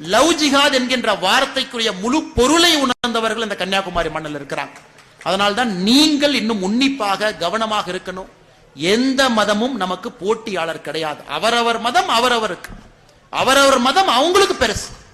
Love ஜிஹாத் என்கின்ற வார்த்தைக்குரிய முழு பொருளை உணர்ந்தவர்கள் இந்த கன்னியாகுமரி மண்ணில் இருக்கிறாங்க. அதனால்தான் நீங்கள் இன்னும் உன்னிப்பாக கவனமாக இருக்கணும். எந்த மதமும் நமக்கு போட்டியாளர் கிடையாது. அவரவர் மதம் அவரவருக்கு. அவரவர் மதம் அவங்களுக்கு பெருசு.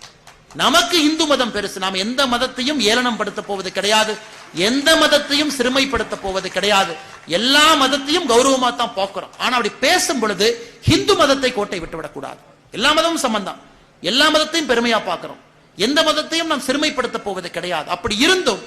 நமக்கு இந்து மதம் பெருசு. நாம் எந்த மதத்தையும் ஏளனம் படுத்த போவது கிடையாது. எந்த மதத்தையும் சிறுமைப்படுத்த போவது கிடையாது. எல்லா மதத்தையும் கௌரவமா தான் பார்க்கிறோம். ஆனா அப்படி பேசும் பொழுது இந்து மதத்தை கோட்டை விட்டுவிடக் கூடாது. எல்லா மதமும் சம்பந்தம் எல்லா மதத்தையும் பெருமையா பார்க்கிறோம். எந்த மதத்தையும் நாம் சிறுமைப்படுத்த போவது கிடையாது. அப்படி இருந்தும்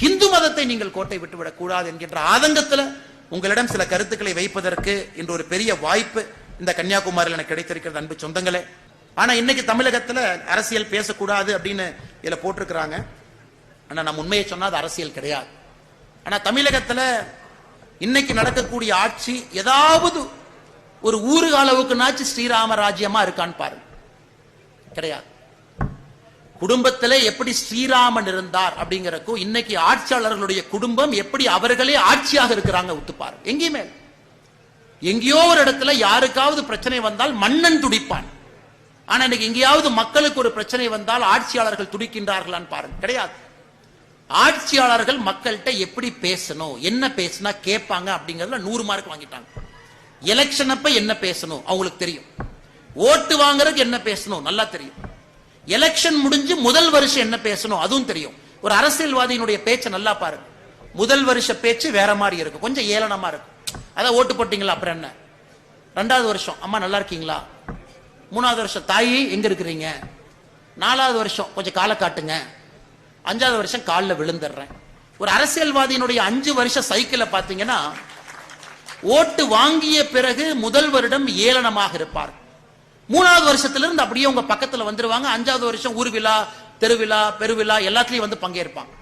இந்து மதத்தை நீங்கள் கோட்டை விட்டுவிடக் கூடாது என்கின்ற ஆதங்கத்துல உங்களிடம் சில கருத்துக்களை வைப்பதற்கு இன்று ஒரு பெரிய வாய்ப்பு இந்த கன்னியாகுமரியில் எனக்கு கிடைத்திருக்கிறது அன்பு சொந்தங்களே. ஆனா இன்னைக்கு தமிழகத்துல அரசியல் பேசக்கூடாது அப்படின்னு இதுல போட்டிருக்கிறாங்க. ஆனா நம்ம உண்மையை சொன்னா அது அரசியல் கிடையாது. ஆனா தமிழகத்துல இன்னைக்கு நடக்கக்கூடிய ஆட்சி ஏதாவது ஒரு ஊரு அளவுக்குனாச்சு ஸ்ரீராம ராஜ்யமா இருக்கான்னு பாருங்க. கிடையாது. குடும்பத்தில் எப்படி ஸ்ரீராமன் இருந்தார் அப்படிங்கறக்கும் இன்னைக்கு ஆட்சியாளர்களுடைய குடும்பம் எப்படி அவர்களே ஆட்சியாக இருக்கிறாங்க ஒத்துப்பாரு. எங்கேயுமே எங்கேயோ ஒரு இடத்துல யாருக்காவது பிரச்சனை வந்தால் மன்னன் துடிப்பான். ஆனா இன்னைக்கு எங்கேயாவது மக்களுக்கு ஒரு பிரச்சனை வந்தால் ஆட்சியாளர்கள் துடிக்கின்றார்களான்னு பாருங்க. கிடையாது. ஆட்சியாளர்கள் மக்கள்கிட்ட எப்படி பேசணும் என்ன பேசினா கேட்பாங்க அப்படிங்கறதுல நூறு மார்க் வாங்கிட்டாங்க. எலெக்ஷன் அப்ப என்ன பேசணும்? அவங்களுக்கு தெரியும். ஓட்டு வாங்குறதுக்கு என்ன பேசணும்? நல்லா தெரியும். எலெக்ஷன் முடிஞ்சு முதல் வருஷம் என்ன பேசணும்? அதுவும் தெரியும். ஒரு அரசியல்வாதியினுடைய பேச்சை நல்லா பாருங்க. முதல் வருஷ பேச்சு வேற மாதிரி இருக்கும். கொஞ்சம் ஏளனமா இருக்கும். அதான் ஓட்டு போட்டீங்களா? அப்புறம் என்ன? ரெண்டாவது வருஷம். அம்மா நல்லா இருக்கீங்களா? மூணாவது வருஷம். தாயி எங்க இருக்கிறீங்க? நாலாவது வருஷம். கொஞ்சம் காலை காட்டுங்க. அஞ்சாவது வருஷம் காலில் விழுந்துடுறேன். ஒரு அரசியல்வாதியினுடைய அஞ்சு வருஷ சைக்கிளை பார்த்தீங்கன்னா ஓட்டு வாங்கிய பிறகு முதல் வருடம் ஏளனமாக இருப்பார். மூணாவது வருஷத்துல இருந்து அப்படியே உங்க பக்கத்துல வந்துருவாங்க. அஞ்சாவது வருஷம் ஊர் விழா தெருவிழா பெருவிழா எல்லாத்துலயும் வந்து பங்கேற்பாங்க.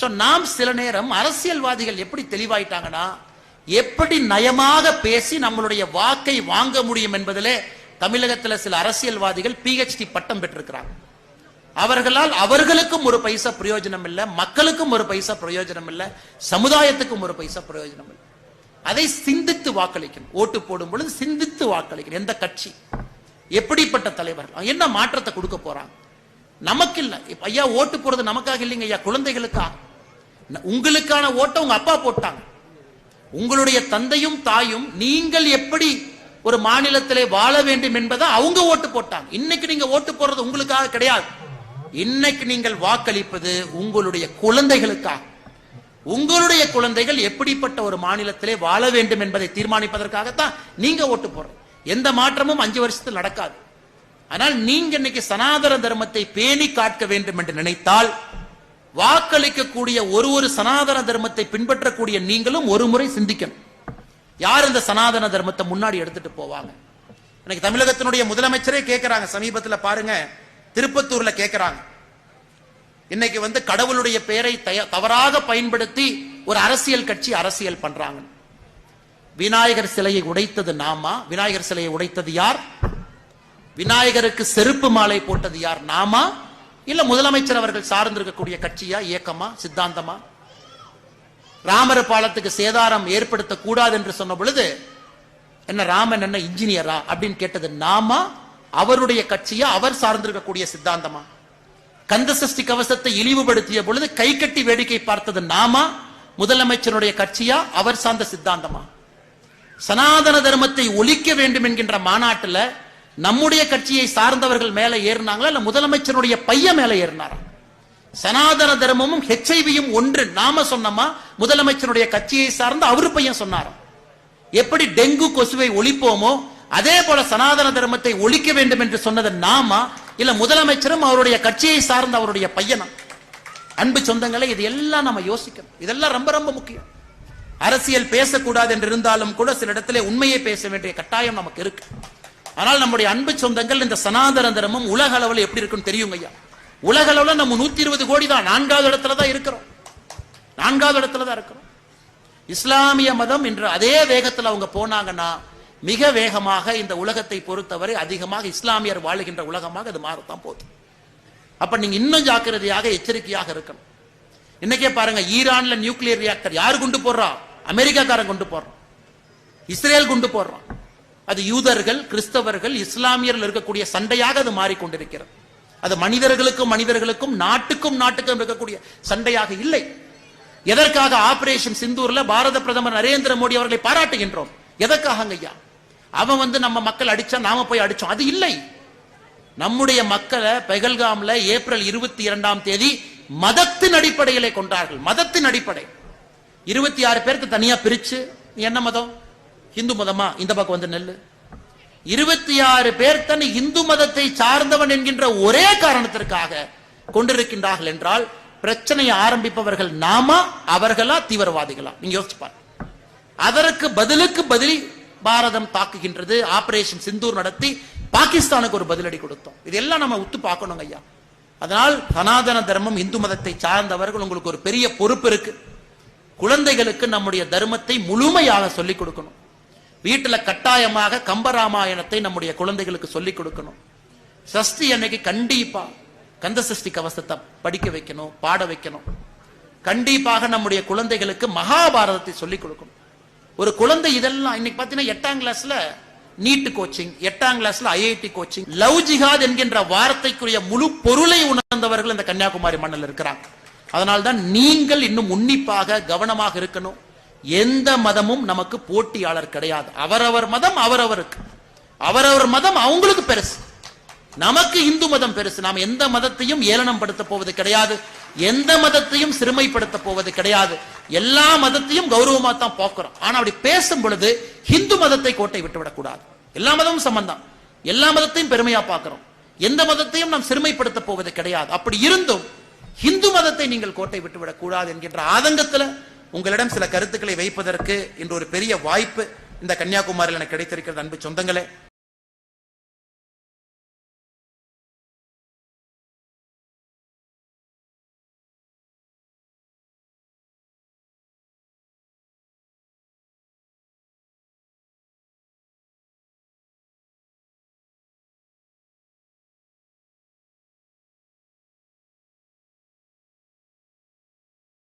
ஸோ நாம் சில நேரம் அரசியல்வாதிகள் எப்படி தெளிவாயிட்டாங்கன்னா எப்படி நயமாக பேசி நம்மளுடைய வாக்கை வாங்க முடியும் என்பதிலே தமிழகத்தில் சில அரசியல்வாதிகள் பிஹெச்டி பட்டம் பெற்றிருக்கிறாங்க. அவர்களால் அவர்களுக்கும் ஒரு பைசா பிரயோஜனம் இல்லை மக்களுக்கும் ஒரு பைசா பிரயோஜனம் இல்லை சமுதாயத்துக்கும் ஒரு பைசா பிரயோஜனம் இல்லை. அதை சிந்தித்து வாக்களிக்கணும். ஓட்டு போடும் பொழுது சிந்தித்து வாக்களிக்கணும். எந்த கட்சி? எப்படிப்பட்ட தலைவர் என்ன மாற்றத்தை கொடுக்க போறாங்க? நமக்கு இல்ல இப்ப ஐயா ஓட்டு போறது நமக்காக இல்லைங்க ஐயா குழந்தைகளுக்கா? உங்களுக்கான ஓட்டை உங்க அப்பா போட்டாங்க. உங்களுடைய தந்தையும் தாயும் நீங்கள் எப்படி ஒரு மாநிலத்திலே வாழ வேண்டும் என்பதை அவங்க ஓட்டு போட்டாங்க. இன்னைக்கு நீங்க ஓட்டு போடுறது உங்களுக்காக கிடையாது. இன்னைக்கு நீங்கள் வாக்களிப்பது உங்களுடைய குழந்தைகளுக்காக உங்களுடைய குழந்தைகள் எப்படிப்பட்ட ஒரு மாநிலத்திலே வாழ வேண்டும் என்பதை தீர்மானிப்பதற்காகத்தான் நீங்க ஓட்டு போடுறது. எந்த மாற்றமும் அஞ்சு வருஷத்தில் நடக்காது. ஆனால் நீங்க இன்னைக்கு சனாதன தர்மத்தை பேணி காக்க வேண்டும் என்று நினைத்தால் வாக்களிக்கக்கூடிய ஒரு ஒரு சனாதன தர்மத்தை பின்பற்றக்கூடிய நீங்களும் ஒரு முறை சிந்திக்கணும். யார் இந்த சனாதன தர்மத்தை முன்னாடி எடுத்துட்டு போவாங்க? இன்னைக்கு தமிழகத்தினுடைய முதலமைச்சரே கேட்கிறாங்க சமீபத்துல பாருங்க திருப்பத்தூர்ல கேட்கிறாங்க இன்னைக்கு வந்து கடவுளுடைய பெயரை தவறாக பயன்படுத்தி ஒரு அரசியல் கட்சி அரசியல் பண்றாங்க விநாயகர் சிலையை உடைத்தது நாமா? விநாயகர் சிலையை உடைத்தது யார்? விநாயகருக்கு செருப்பு மாலை போட்டது யார்? நாமா? இல்ல முதலமைச்சர் அவர்கள் சார்ந்திருக்கக்கூடிய கட்சியா இயக்கமா சித்தாந்தமா? ராமர் பாலத்துக்கு சேதாரம் ஏற்படுத்த கூடாது என்று சொன்ன பொழுது என்ன ராமன் என்ன இன்ஜினியரா அப்படின்னு கேட்டது நாமா? அவருடைய கட்சியா அவர் சார்ந்திருக்கக்கூடிய சித்தாந்தமா? கந்த சஷ்டி கவசத்தை இழிவுபடுத்திய பொழுது கை கட்டி வேடிக்கை பார்த்தது நாமா? முதலமைச்சருடைய கட்சியா அவர் சார்ந்த சித்தாந்தமா? சனாதன தர்மத்தை ஒழிக்க வேண்டும் என்கின்ற மாநாட்டுல நம்முடைய கட்சியை சார்ந்தவர்கள் மேல ஏறினாங்களா இல்ல முதலமைச்சருடைய பையன் மேல ஏறினாரா? சனாதன தர்மமும் ஹெச்ஐவியும் ஒன்று. நாம சொன்னோமா? முதலமைச்சருடைய கட்சியை சார்ந்து அவரு பையன் சொன்னாராம். எப்படி டெங்கு கொசுவை ஒழிப்போமோ அதே போல சனாதன தர்மத்தை ஒழிக்க வேண்டும் என்று சொன்னது நாமா இல்ல முதலமைச்சரும் அவருடைய கட்சியை சார்ந்த அவருடைய பையனா? அன்பு சொந்தங்களை இது எல்லாம் நம்ம யோசிக்கணும். இதெல்லாம் ரொம்ப ரொம்ப முக்கியம். அரசியல் பேசக்கூடாது என்று இருந்தாலும் கூட சில இடத்துல உண்மையை பேச வேண்டிய கட்டாயம் நமக்கு இருக்கு. ஆனால் நம்முடைய அன்பு சொந்தங்கள் இந்த சனாதன தர்மம் உலக அளவில் எப்படி இருக்குன்னு தெரியும் ஐயா. உலக அளவில் நம்ம நூத்தி இருபது கோடி தான் நான்காவது இடத்துல தான் இருக்கிறோம். நான்காவது இடத்துல தான் இருக்கிறோம். இஸ்லாமிய மதம் இன்று அதே வேகத்தில் அவங்க போனாங்கன்னா மிக வேகமாக இந்த உலகத்தை பொறுத்தவரை அதிகமாக இஸ்லாமியர் வாழுகின்ற உலகமாக அது மாறத்தான் போகுது. அப்ப நீங்க இன்னும் ஜாக்கிரதையாக எச்சரிக்கையாக இருக்கணும். இன்னைக்கே பாருங்க ஈரான்ல நியூக்ளியர் ரியாக்டர் யார் கொண்டு போடுறா? அமெரிக்காக்காரன் கொண்டு போடுறான் இஸ்ரேல் கொண்டு போடுறான் அது யூதர்கள் கிறிஸ்தவர்கள் இஸ்லாமியர்கள் இருக்கக்கூடிய சண்டையாக அது மாறிக்கொண்டிருக்கிறது. அது மனிதர்களுக்கும் மனிதர்களுக்கும் நாட்டுக்கும் நாட்டுக்கும் இருக்கக்கூடிய சண்டையாக இல்லை. எதற்காக ஆபரேஷன் சிந்தூர்ல பாரத பிரதமர் நரேந்திர மோடி அவர்களை பாராட்டுகின்றோம்? எதற்காக ஐயா? அவன் வந்து நம்ம மக்கள் அடிச்சா நாம போய் அடிச்சோம். அது இல்லை. நம்முடைய மக்களை பெகல்காம்ல ஏப்ரல் இருபத்தி இரண்டாம் தேதி மதத்தின் அடிப்படையிலே கொண்டார்கள். மதத்தின் அடிப்படை. இருபத்தி ஆறு பேருக்கு தனியா பிரிச்சு என்ன மதம்? இந்து மதமா? இந்த பக்கம் வந்து நெல்லு. இருபத்தி ஆறு பேர் தன் இந்து மதத்தை சார்ந்தவன் என்கின்ற ஒரே காரணத்திற்காக கொண்டிருக்கின்றார்கள் என்றால் பிரச்சனையை ஆரம்பிப்பவர்கள் நாமா அவர்களா தீவிரவாதிகளா? நீங்க யோசிச்சுப்பார் அதற்கு பதிலுக்கு பதில் பாரதம் தாக்குகின்றது. ஆபரேஷன் சிந்தூர் நடத்தி பாகிஸ்தானுக்கு ஒரு பதிலடி கொடுத்தோம். இதெல்லாம் நம்ம உத்து பார்க்கணும் ஐயா. அதனால் சனாதன தர்மம் இந்து மதத்தை சார்ந்தவர்கள் உங்களுக்கு ஒரு பெரிய பொறுப்பு இருக்கு. குழந்தைகளுக்கு நம்முடைய தர்மத்தை முழுமையாக சொல்லிக் கொடுக்கணும். வீட்டுல கட்டாயமாக கம்பராமாயணத்தை நம்முடைய குழந்தைகளுக்கு சொல்லிக் கொடுக்கணும். சஷ்டி அன்னைக்கு கண்டிப்பா கந்த சஷ்டி கவசத்தை படிக்க வைக்கணும் பாட வைக்கணும். கண்டிப்பாக நம்முடைய குழந்தைகளுக்கு மகாபாரதத்தை சொல்லிக் கொடுக்கணும். ஒரு குழந்தை இதெல்லாம் இன்னைக்கு பார்த்தீங்கன்னா எட்டாம் கிளாஸ்ல நீட்டு கோச்சிங் எட்டாம் கிளாஸ்ல ஐஐடி கோச்சிங் லவ் ஜிஹாத் என்கின்ற வார்த்தைக்குரிய முழு பொருளை உணர்ந்தவர்கள் இந்த கன்னியாகுமரி மண்ணில் இருக்கிறாங்க. அதனால்தான் நீங்கள் இன்னும் உன்னிப்பாக கவனமாக இருக்கணும். எந்த மதமும் நமக்கு போட்டியாளர் கிடையாது. அவரவர் மதம் அவரவருக்கு. அவரவர் மதம் அவங்களுக்கு பெருசு. நமக்கு இந்து மதம் பெருசு. நாம் எந்த மதத்தையும் ஏளனம் படுத்த போவது கிடையாது. எந்த மதத்தையும் சிறுமைப்படுத்த போவது கிடையாது. எல்லா மதத்தையும் கௌரவமா தான் பார்க்கிறோம். ஆனா அப்படி பேசும் பொழுது இந்து மதத்தை கோட்டை விட்டு விடக்கூடாது எல்லா மதமும் சம்பந்தம் எல்லா மதத்தையும் பெருமையா பார்க்கிறோம். எந்த மதத்தையும் நாம் சிறுமைப்படுத்த போவது கிடையாது. அப்படி இருந்தும் இந்து மதத்தை நீங்கள் கோட்டை விட்டு விடக்கூடாது என்கின்ற ஆதங்கத்துல உங்களிடம் சில கருத்துக்களை வைப்பதற்கு இன்று ஒரு பெரிய வாய்ப்பு இந்த கன்னியாகுமரியில் எனக்கு கிடைத்திருக்கிறது அன்பு சொந்தங்களே.